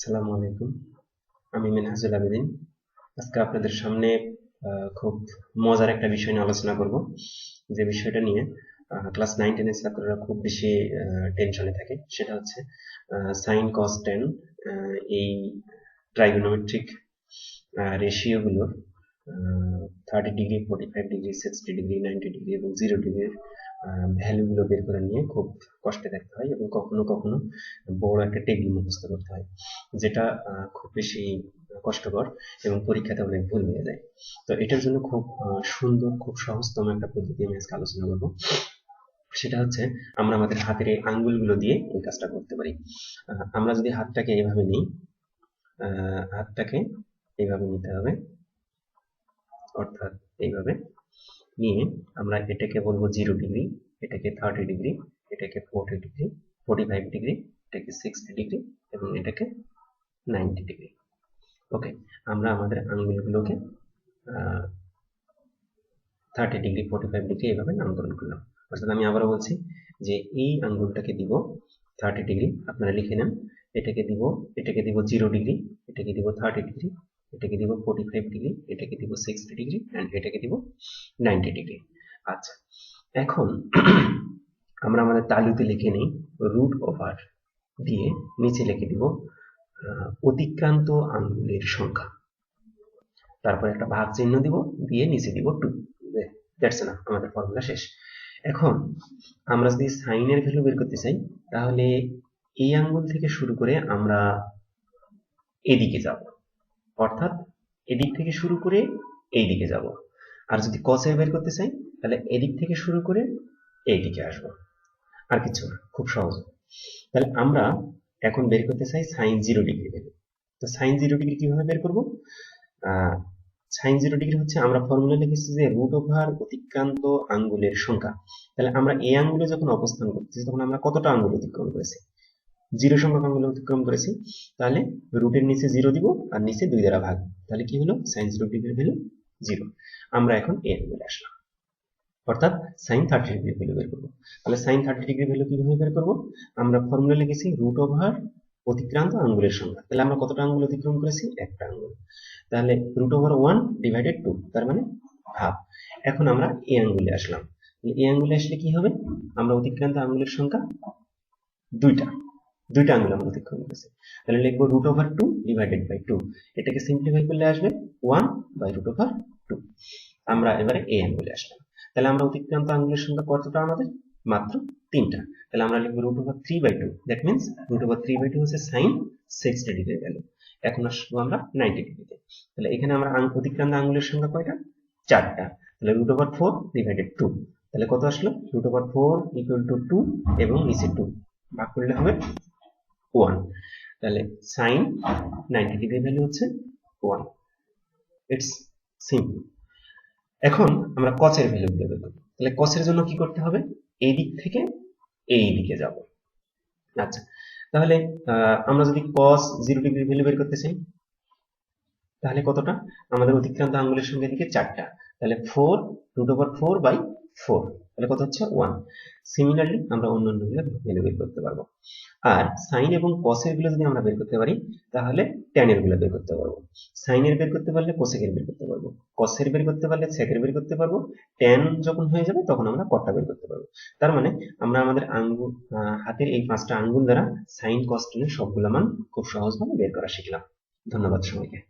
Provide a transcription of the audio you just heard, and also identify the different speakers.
Speaker 1: আসসালামু আলাইকুম। আমি মিনহাজুল আবেদিন। আজকে আপনাদের সামনে খুব মজার একটা বিষয় নিয়ে আলোচনা করব। যে বিষয়টা নিয়ে ক্লাস নাইন টেনের ছাত্ররা খুব বেশি টেনশনে থাকে, সেটা হচ্ছে সাইন কস টেন এই trigonometric রেশিওগুলোর thirty degree forty five degree sixty degree ninety degree এবং জিরো ডিগ্রির ভ্যালুগুলো বের করে নিয়ে খুব কষ্টে থাকতে হয় এবং কখনো কখনো বড় একটা টেবিল মুখস্থ করতে হয়, যেটা খুব বেশি কষ্টকর এবং পরীক্ষাতে অনেক ভুল হয়ে যায়। তো এটার জন্য খুব সুন্দর, খুব সহজতম একটা পদ্ধতি আমি আজকে আলোচনা করব। সেটা হচ্ছে আমরা আমাদের হাতের এই আঙ্গুলগুলো দিয়ে এই কাজটা করতে পারি। আমরা যদি হাতটাকে এইভাবে নিই হাতটাকে এইভাবে নিতে হবে, অর্থাৎ এইভাবে। নিয়ে আমরা এটাকে বলব জিরো ডিগ্রি এটাকে থার্টি ডিগ্রি এটাকে forty degree forty five degree এটাকে সিক্সটি ডিগ্রি এবং এটাকে নাইনটি ডিগ্রি ওকে আমরা আমাদের আঙ্গুলগুলোকে thirty degree forty five degree এভাবে নামকরণ করলাম। অর্থাৎ আমি আবারও বলছি যে এই আঙ্গুলটাকে দিব থার্টি ডিগ্রি আপনারা লিখে নেন, এটাকে দিব এটাকে দিব জিরো ডিগ্রি এটাকে দিব থার্টি ডিগ্রি এটাকে দিব ফোর্টি ফাইভ ডিগ্রি এটাকে দিব সিক্সটি ডিগ্রি অ্যান্ড এটাকে দিব নাইনটি ডিগ্রি আচ্ছা এখন আমরা আমাদের তালুতে লিখে নিই রুট ওভার দিয়ে নিচে লিখে দিব অতিক্রান্ত আঙ্গুলের সংখ্যা। তারপর একটা ভাগ চিহ্ন দিব, দিয়ে নিচে দিব টু দ্যাটস না আমাদের ফর্মুলা শেষ। এখন আমরা যদি সাইনের ভ্যালু বের করতে চাই, তাহলে এই আঙ্গুল থেকে শুরু করে আমরা এদিকে যাব। অর্থাৎ এদিক থেকে শুরু করে এই দিকে যাব। আর যদি কসের বের করতে চাই, তাহলে এদিক থেকে শুরু করে এই দিকে আসব। আর কিছু না, খুব সহজ। তাহলে আমরা এখন বের করতে চাই সাইন জিরো ডিগ্রি ভ্যালু তো সাইন জিরো ডিগ্রি কীভাবে বের করব? সাইন জিরো ডিগ্রি হচ্ছে আমরা ফর্মুলা লিখেছি যে রুট ওভার অতিক্রান্ত আঙ্গুলের সংখ্যা। তাহলে আমরা এই আঙ্গুলে যখন অবস্থান করতেছি, তখন আমরা কতটা আঙ্গুল অতিক্রম করেছি? জিরো সংখ্যক আঙ্গুল অতিক্রম করেছি, তাহলে রুটের নিচে জিরো দিব আর নিচে দুই দ্বারা ভাগ। তাহলে কি হলো? সাইন জিরো ডিগ্রির ভ্যালু জিরো আমরা এখন এ আঙ্গুলে আসলাম। অর্থাৎ সাইন থার্টি ডিগ্রি ভ্যালু বের করব। তাহলে সাইন থার্টি ডিগ্রি ভ্যালু কীভাবে বের করব? আমরা ফর্মুলা লিখেছি রুট ওভার অতিক্রান্ত আঙ্গুলের সংখ্যা। তাহলে আমরা কতটা আঙ্গুল অতিক্রম করেছি? একটা আঙ্গুল। তাহলে root over one divided two তার মানে হাফ এখন আমরা এ আঙ্গুলে আসলাম। এ আঙ্গুলে আসলে কি হবে? আমরা অতিক্রান্ত আঙ্গুলের সংখ্যা দুইটা। দুইটা আঙ্গুল আমরা অতিক্রম করেছি তাহলে লিখব root over two divided by two এটাকে সিম্পলিফাই করলে আসবে one by root over two আমরা এবারে এ আঙ্গুলে আসলাম। তাহলে আমরা অতিক্রান্ত আঙ্গুলের সংখ্যা কতটা আমাদের? মাত্র তিনটা। তাহলে আমরা লিখব root over three by two that means root over three by two হচ্ছে সাইন সিক্সটি ডিগ্রি ভ্যালু এখন আসব আমরা নাইনটি ডিগ্রিতে তাহলে এখানে আমরা অতিক্রান্ত আঙ্গুলের সংখ্যা কয়টা? চারটা। তাহলে root over four divided two তাহলে কত আসলো? Root over four equal to two এবং নিচে টু ভাগ করলে হবে ওয়ান তাহলে সাইন নাইনটি ডিগ্রি ভ্যালু হচ্ছে ওয়ান ইটস সিম্পল এখন আমরা কসের ভ্যালু বের করব। তাহলে কসের জন্য কি করতে হবে? এই দিক থেকে এই দিকে যাব। আচ্ছা তাহলে আমরা যদি কস জিরো ডিগ্রি ভ্যালু বের করতে চাই, তাহলে কতটা? আমাদের অতিক্রান্ত আঙ্গুলের সঙ্গে দিকে চারটা। তাহলে four root over four by four তাহলে কত হচ্ছে? ওয়ান সিমিলারলি আমরা অন্য অন্য ভ্যালু বের করতে পারব। আর সাইন এবং কসেরগুলো যদি আমরা বের করতে পারি, তাহলে ট্যানেরগুলো বের করতে পারব। সাইনের বের করতে পারলে কোসেকের বের করতে পারব। কসের বের করতে পারলে সেকের বের করতে পারব। ট্যান যখন হয়ে যাবে, তখন আমরা কটটা বের করতে পারব। তার মানে আমরা আমাদের আঙ্গুল হাতের এই পাঁচটা আঙ্গুল দ্বারা সাইন কস টেনের সবগুলো মান খুব সহজভাবে বের করা শিখলাম। ধন্যবাদ সবাইকে।